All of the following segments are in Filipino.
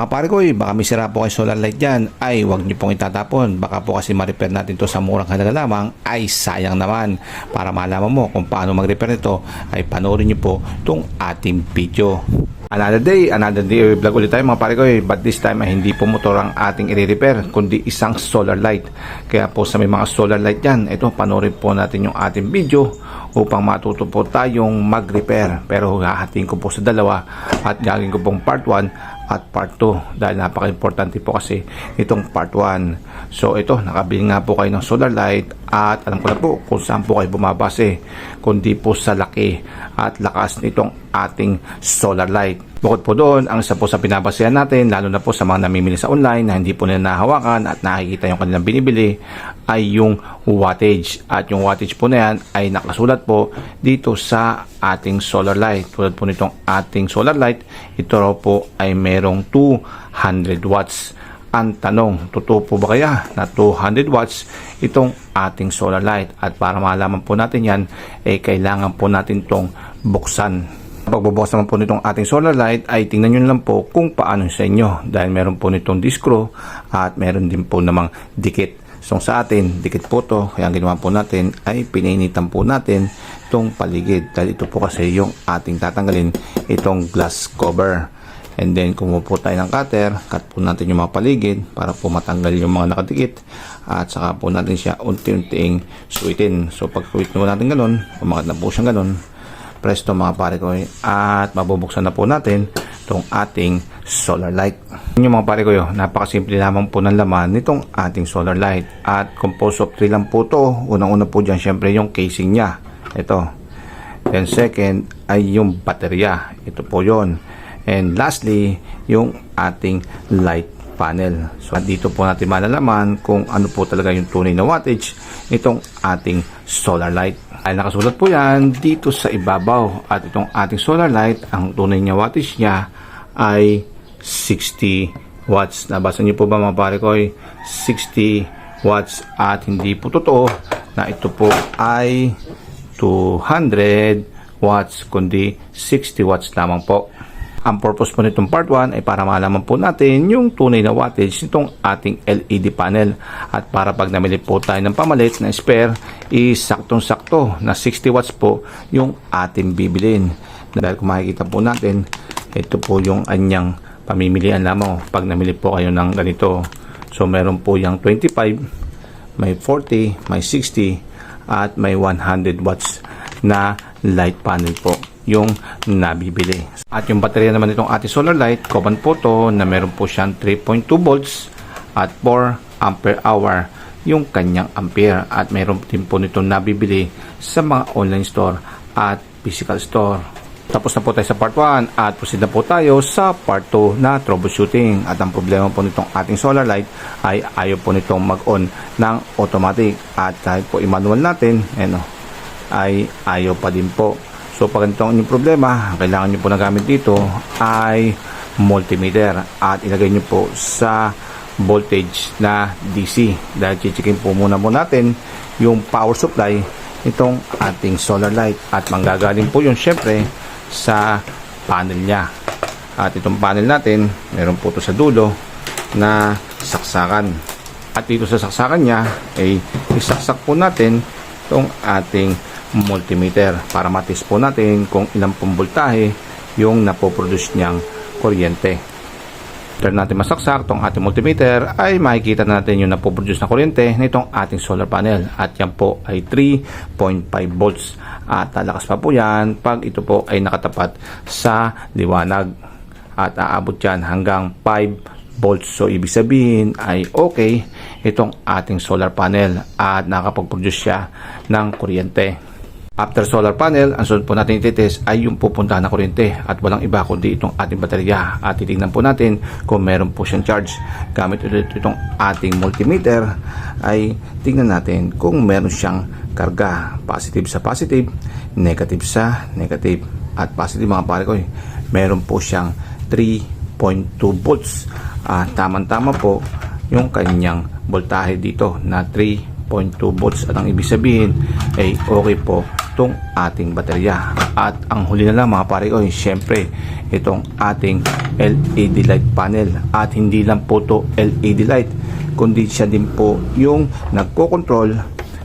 Mga pare ko, eh, baka may po kay solar light dyan, ay huwag niyo pong itatapon. Baka po kasi ma-repair natin to sa murang halaga lamang, ay sayang naman. Para malaman mo kung paano mag-repair nito, ay panoorin niyo po itong ating video. Another day, another day vlog ulit tayo mga pare ko eh. But this time ay hindi po motor ang ating i-repair, kundi isang solar light. Kaya po sa may mga solar light dyan, ito panoorin po natin yung ating video upang matuto po tayong mag-repair. Pero hahatiin ko po sa dalawa at gagawin ko pong part 1 at part 2 dahil napaka-importante po kasi itong part 1. So ito, nakabili nga po kayo ng solar light at alam ko na po kung saan po kayo bumabase kundi po sa laki at lakas nitong ating solar light. Bukod po doon, ang isa po sa pinabasehan natin, lalo na po sa mga namimili sa online na hindi po nila nahawakan at nakikita yung kanilang binibili, ay yung wattage. At yung wattage po na yan ay nakasulat po dito sa ating solar light. Tulad po nitong ating solar light, ito po ay merong 200 watts. Ang tanong, totoo po ba kaya na 200 watts itong ating solar light? At para malaman po natin yan, eh kailangan po natin itong buksan. Pagbubukas naman po nitong ating solar light ay tingnan nyo lang po kung paano sa inyo dahil meron po nitong discro at meron din po namang dikit. So sa atin, dikit po to kaya ang ginawa po natin ay pinainitan po natin itong paligid dahil ito po kasi yung ating tatanggalin itong glass cover. And then kumuha po tayo ng cutter, cut po natin yung mga paligid para po matanggal yung mga nakadikit at saka po natin siya unti-unting suitin. So pag suit mo natin ganun, umakat na po siyang ganun, presto mga pare ko at mabubuksan na po natin itong ating solar light. Yun yung mga pare ko yun, napakasimple lamang po ng laman nitong ating solar light at composed of 3 lang po to. Unang-una po dyan syempre yung casing niya. Ito. Then second ay yung baterya. Ito po yon. And lastly, yung ating light panel. So dito po natin malalaman kung ano po talaga yung tunay na wattage nitong ating solar light. Ay nakasulat po yan dito sa ibabaw at itong ating solar light, ang tunay niya wattage niya ay 60 watts. Nabasa niyo po ba mga pare ko ay 60 watts at hindi po totoo na ito po ay 200 watts kundi 60 watts lamang po. Ang purpose po nitong part 1 ay para malaman po natin yung tunay na wattage nitong ating LED panel. At para pag namili po tayo ng pamalit na spare, is saktong-sakto na 60 watts po yung ating bibilin. Dahil kung makikita po natin, ito po yung anyang pamimilian lamang pag namili po kayo ng ganito. So meron po yung 25, may 40, may 60, at may 100 watts na light panel po yung nabibili. At yung baterya naman itong ating solar light, Coban po to na meron po siyang 3.2 volts at 4 ampere hour yung kanyang ampere at meron din po nitong nabibili sa mga online store at physical store. Tapos na po tayo sa part 1 at proceed na po tayo sa part 2 na troubleshooting. At ang problema po nitong ating solar light ay ayaw po nitong mag-on ng automatic. At kahit po i-manual natin, ano, ay ayaw pa din po. So pag ganito ang inyong problema, ang kailangan nyo po na gamit dito ay multimeter at ilagay nyo po sa voltage na DC dahil chichikin po muna po natin yung power supply itong ating solar light. At manggagaling po yun syempre sa panel niya. At itong panel natin meron po to sa dulo na saksakan. At dito sa saksakan niya ay isaksak po natin itong ating multimeter para matis po natin kung ilang pong voltahe yung napoproduce niyang kuryente. After natin masaksak itong ating multimeter ay makikita na natin yung napoproduce na kuryente nitong ating solar panel. At yan po ay 3.5 volts. At lalakas pa po yan pag ito po ay nakatapat sa liwanag. At aabot yan hanggang 5 volts. So, ibig sabihin ay okay itong ating solar panel at nakapag-produce siya ng kuryente. After solar panel, ang sunod po natin ititest ay yung pupuntahan na kuryente at walang iba kundi itong ating baterya. At titingnan po natin kung meron po siyang charge. Gamit ulit itong ating multimeter ay tingnan natin kung meron siyang karga. Positive sa positive, negative sa negative. At positive mga pare ko, eh, meron po siyang 3.2 volts. Ah, tamang-tama po yung kanyang voltahe dito na 3.2 volts at ang ibig sabihin ay okay po itong ating baterya at ang huli na lang mga pare ko syempre itong ating LED light panel at hindi lang po to LED light kundi siya din po yung nagko-control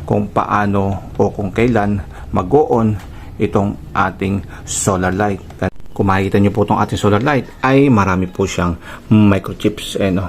kung paano o kung kailan mag-on itong ating solar light. Kung makikita nyo po itong ating solar light ay marami po siyang microchips. Eh, no?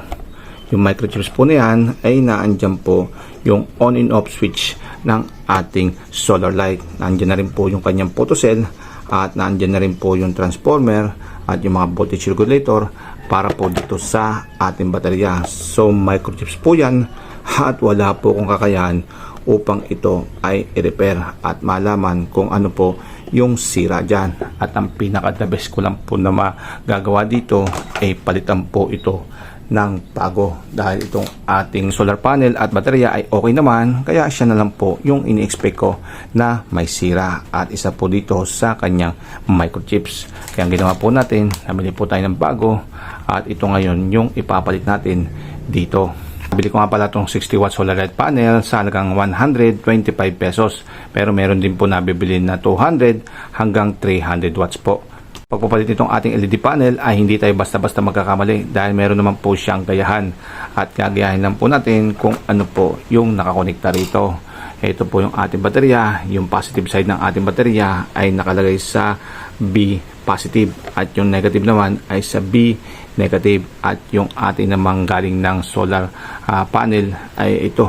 Yung microchips po na yan ay naandyan po yung on and off switch ng ating solar light. Naandyan na rin po yung kanyang photocell at naandyan na rin po yung transformer at yung mga voltage regulator para po dito sa ating baterya. So microchips po yan at wala po kung kakayahan upang ito ay i-repair at malaman kung ano po yung sira dyan. At ang pinaka the best ko lang po na magagawa dito ay palitan po ito ng bago. Dahil itong ating solar panel at baterya ay okay naman kaya siya na lang po yung ini-expect ko na may sira. At isa po dito sa kanyang microchips. Kaya ang ginawa po natin namili po tayo ng bago. At ito ngayon yung ipapalit natin dito Bili ko nga pala itong 60 watt solar light panel sa halagang 125 pesos. Pero meron din po nabibili na 200 hanggang 300 watts po. Pagpapalit nitong ating LED panel ay hindi tayo basta-basta magkakamali dahil meron naman po siyang gayahan. At gagayahin lang po natin kung ano po yung nakakonekta rito. Ito po yung ating baterya. Yung positive side ng ating baterya ay nakalagay sa B positive at yung negative naman ay sa B negative at yung ating namang galing ng solar ah, panel ay ito.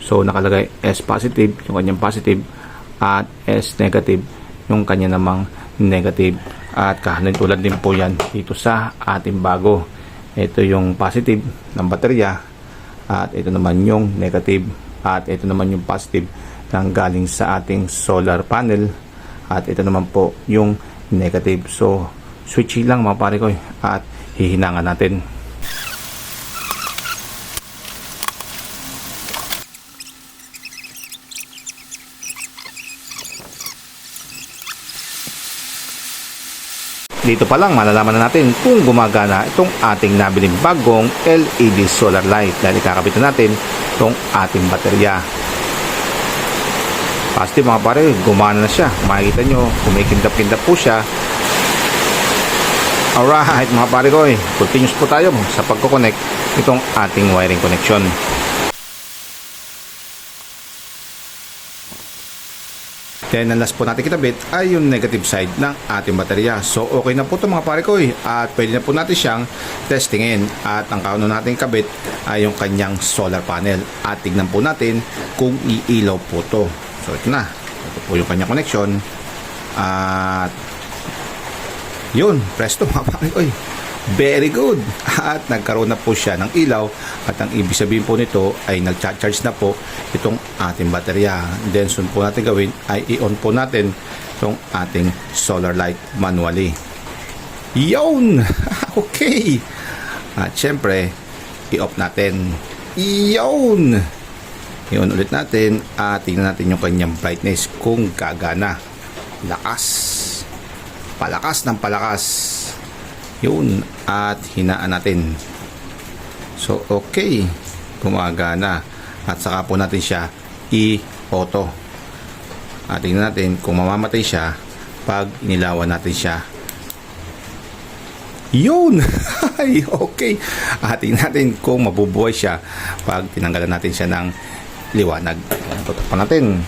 So nakalagay S positive yung kanyang positive at S negative yung kanya namang negative at kahanin tulad din po yan dito sa ating bago. Ito yung positive ng baterya at ito naman yung negative at ito naman yung positive ng galing sa ating solar panel at ito naman po yung negative so switchy lang mga pare ko eh. at hihinangan natin Dito pa lang malalaman na natin kung gumagana itong ating nabiling bagong LED solar light dahil ikakabit na natin itong ating baterya. Positive mga pare, gumana na siya. Makikita nyo, kumikindap-kindap po siya. Alright mga pare ko, eh, continuous po tayo sa pagkoconnect itong ating wiring connection. Then, ang last po natin kitabit ay yung negative side ng ating baterya. So, okay na po ito mga pare ko eh. At pwede na po natin siyang testingin. At ang kauna natin kabit ay yung kanyang solar panel. At tignan po natin kung iilaw po to. So, ito na. Ito po yung kanyang connection. At yun, presto mga pare ko. Very good. At nagkaroon na po siya ng ilaw at ang ibig sabihin po nito ay nag-charge na po itong ating baterya. Then soon po natin gawin ay i-on po natin itong ating solar light manually. Yun! okay! At syempre, i-off natin. Yun! I-on ulit natin at tingnan natin yung kanyang brightness kung gagana. Lakas. Palakas ng palakas. Yun at hinaan natin. So okay. Gumagana. At saka po natin siya i-auto. At tingnan natin kung mamamatay siya pag inilawan natin siya. Yun! Ay, okay. At tingnan natin kung mabubuhay siya pag tinanggalan natin siya ng liwanag. Tutok pa natin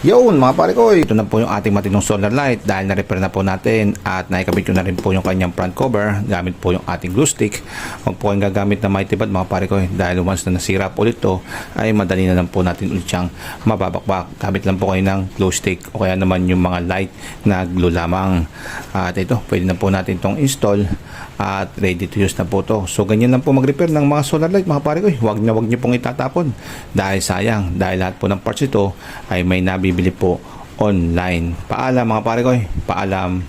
yun mga pare ko, ito na po yung ating matinong solar light dahil na-repair na po natin at naikabit ko na rin po yung kanyang front cover gamit po yung ating glue stick. Huwag po kayong gagamit na mighty bad mga pare ko dahil once na nasira po ulit to ay madali na lang po natin ulit siyang mababakbak. Gamit lang po kayo ng glue stick o kaya naman yung mga light na glue lamang. At ito, pwede na po natin itong install at ready to use na po to. So ganyan lang po mag-repair ng mga solar light mga pare ko. Huwag na huwag niyo pong itatapon dahil sayang dahil lahat po ng parts ito ay may nabibili po online. Paalam mga pare ko. Paalam.